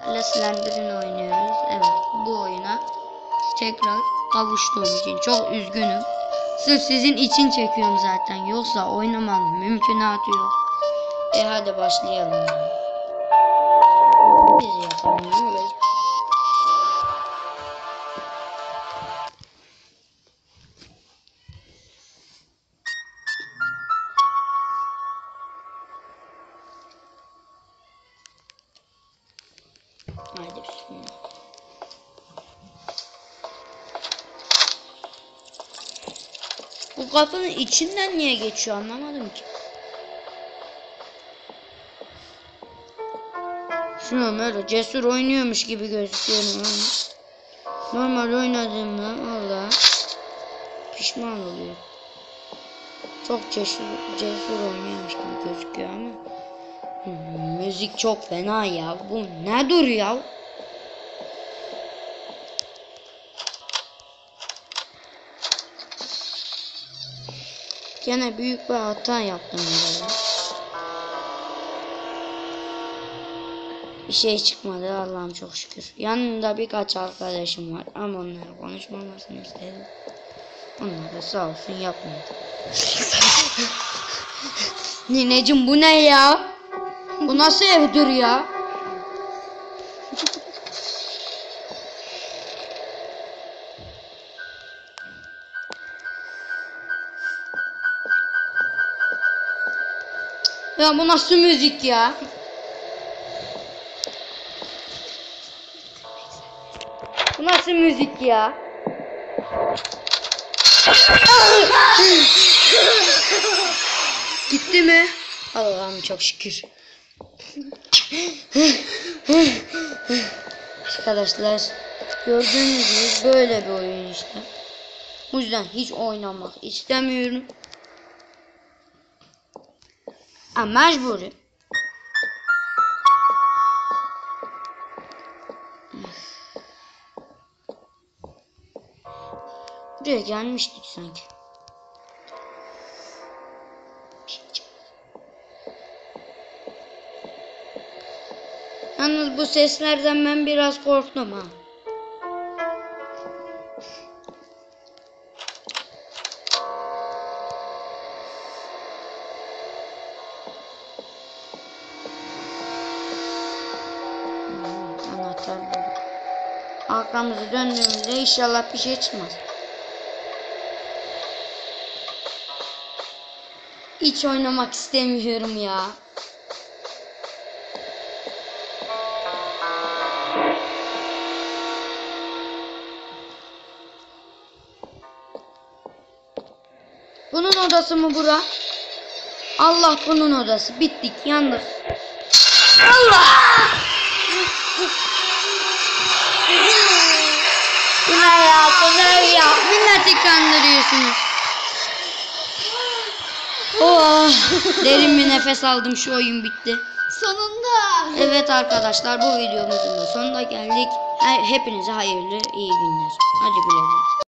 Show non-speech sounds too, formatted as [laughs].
sizlerle Slender'in oynuyoruz. Evet bu oyuna tekrar kavuştuğum için çok üzgünüm. Sırf sizin için çekiyorum zaten. Yoksa oynamanın mümkünatı yok. E hadi başlayalım. Biz yapalım. Haydi bismillah. Bu kapının içinden niye geçiyor anlamadım ki. Şunu böyle cesur oynuyormuş gibi gözüküyorum normal oynadığımda valla pişman oluyorum. Çok cesur, cesur oynuyormuş gibi gözüküyor ama müzik çok fena ya. Bu ne dur ya? Gene büyük bir hata yaptım herhalde. Bir şey çıkmadı Allah'ım çok şükür. Yanında birkaç arkadaşım var ama onlara konuşmamasını istedim. Onlar da sağ olsun yapmadı. [laughs] Nineciğim bu ne ya? Bu nasıl evdir ya? Ya bu nasıl müzik ya? Bu nasıl müzik ya? Gitti mi? Allah'ım çok şükür. Arkadaşlar gördüğünüz gibi böyle bir oyun işte. Bu yüzden hiç oynamak istemiyorum. Ama mecburum. Buraya gelmiştik sanki. Yalnız bu seslerden ben biraz korktum ha. Arkamızı döndüğümüzde inşallah bir şey çıkmaz. Hiç oynamak istemiyorum ya. Bunun odası mı bura? Allah bunun odası. Bittik yandık. Allah! Bu ne ya? Bu ne ya? Milleti kandırıyorsunuz. Oh, derin bir nefes aldım. Şu oyun bitti. Sonunda. Evet arkadaşlar bu videomuzun da sonuna geldik. He- Hepinize hayırlı iyi günler. Hadi güle güle.